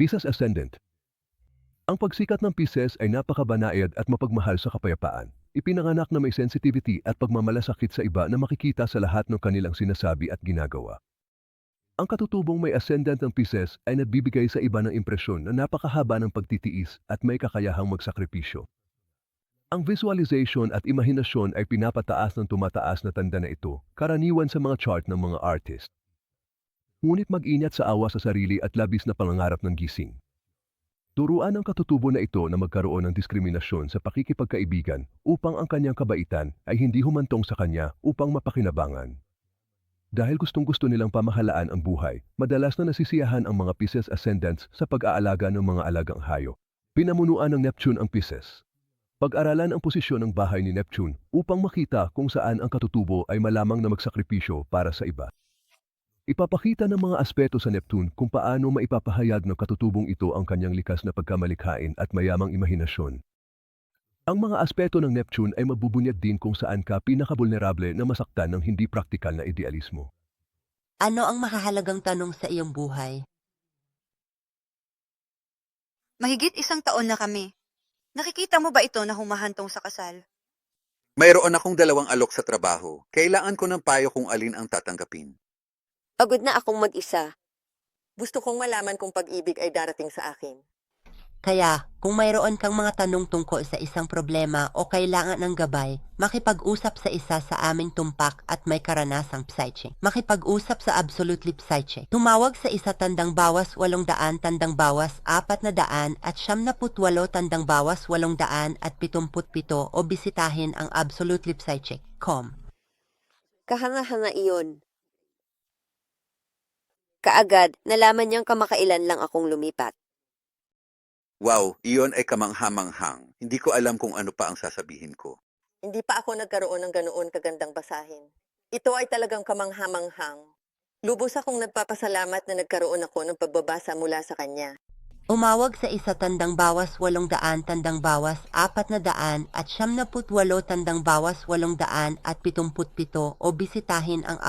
Pisces Ascendant Ang pagsikat ng Pisces ay napakabanayad at mapagmahal sa kapayapaan. Ipinanganak na may sensitivity at pagmamalasakit sa iba na makikita sa lahat ng kanilang sinasabi at ginagawa. Ang katutubong may ascendant ng Pisces ay nagbibigay sa iba ng impresyon na napakahaba ng pagtitiis at may kakayahang magsakripisyo. Ang visualization at imahinasyon ay pinapataas ng tumataas na tanda na ito, karaniwan sa mga chart ng mga artist. Ngunit mag-ingat sa awa sa sarili at labis na pangangarap ng gising. Turuan ng katutubo na ito na magkaroon ng diskriminasyon sa pakikipagkaibigan upang ang kanyang kabaitan ay hindi humantong sa kanya upang mapakinabangan. Dahil gustong-gusto nilang pamahalaan ang buhay, madalas na nasisiyahan ang mga Pisces ascendants sa pag-aalaga ng mga alagang hayop. Pinamunuan ng Neptune ang Pisces. Pag-aralan ang posisyon ng bahay ni Neptune upang makita kung saan ang katutubo ay malamang na magsakripisyo para sa iba. Ipapakita ng mga aspeto sa Neptune kung paano maipapahayag ng katutubong ito ang kanyang likas na pagkamalikhain at mayamang imahinasyon. Ang mga aspeto ng Neptune ay mabubunyag din kung saan ka pinakabulnerable na masaktan ng hindi praktikal na idealismo. Ano ang mahahalagang tanong sa iyong buhay? Mahigit isang taon na kami. Nakikita mo ba ito na humahantong sa kasal? Mayroon akong dalawang alok sa trabaho. Kailangan ko ng payo kung alin ang tatanggapin. Pagod na akong mag-isa. Gusto kong malaman kung pag-ibig ay darating sa akin. Kaya, kung mayroon kang mga tanong tungkol sa isang problema o kailangan ng gabay, makipag-usap sa isa sa aming tumpak at may karanasang psychic. Makipag-usap sa Absolutely Psychic. Tumawag sa isa tandang bawas walong daan tandang bawas apat na daan at siyam na putwalo tandang bawas walong daan at pitumput pito o bisitahin ang absolutelypsychic.com. Kahanga-hanga iyon. Kaagad, nalaman niyang kamakailan lang akong lumipat. Wow, iyon ay kamanghamanghang. Hindi ko alam kung ano pa ang sasabihin ko. Hindi pa ako nagkaroon ng ganoon kagandang basahin. Ito ay talagang kamanghamanghang. Lubos akong nagpapasalamat na nagkaroon ako ng pagbabasa mula sa kanya. Umawag sa isa tandang bawas walong daan tandang bawas apat na daan at siyam na putwalo tandang bawas walong daan at pitumput pito o bisitahin ang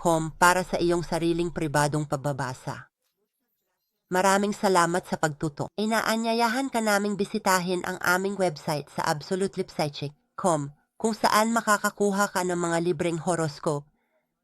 absolutelypsychic.com para sa iyong sariling pribadong pagbabasa. Maraming salamat sa pagtuto. Inaanyayahan ka naming bisitahin ang aming website sa absolutelypsychic.com kung saan makakakuha ka ng mga libreng horoscope,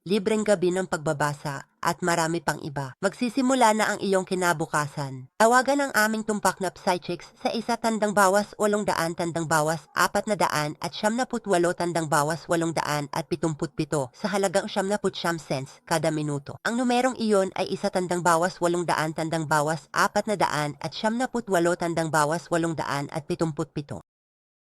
libreng gabi ng pagbabasa, at marami pang iba. Magsisimula na ang iyong kinabukasan. Tawagan ang aming tumpak na Psychics sa isa tandang bawas walong daan tandang bawas apat na daan at siyam na putwalo tandang bawas walong daan at pitumput pito sa halagang siyam na putsyam cents kada minuto. Ang numerong iyon ay isa tandang bawas walong daan tandang bawas apat na daan at siyam na putwalo tandang bawas walong daan at pitumput pito.